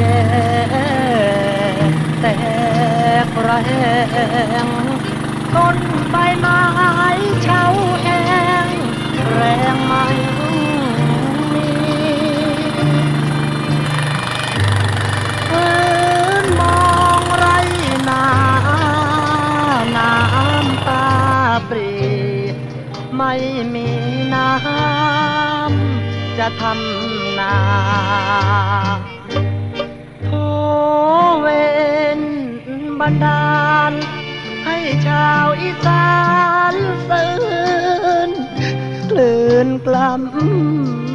แย่แตกระแหงต้นใบไม้เฉาแห้งแรงไม่มีพื้นมองไรนาน้ำตาปรีไม่มีน้ำจะทำนา บันดาล ให้ชาวอีสานสื่นกลืนกล่ำ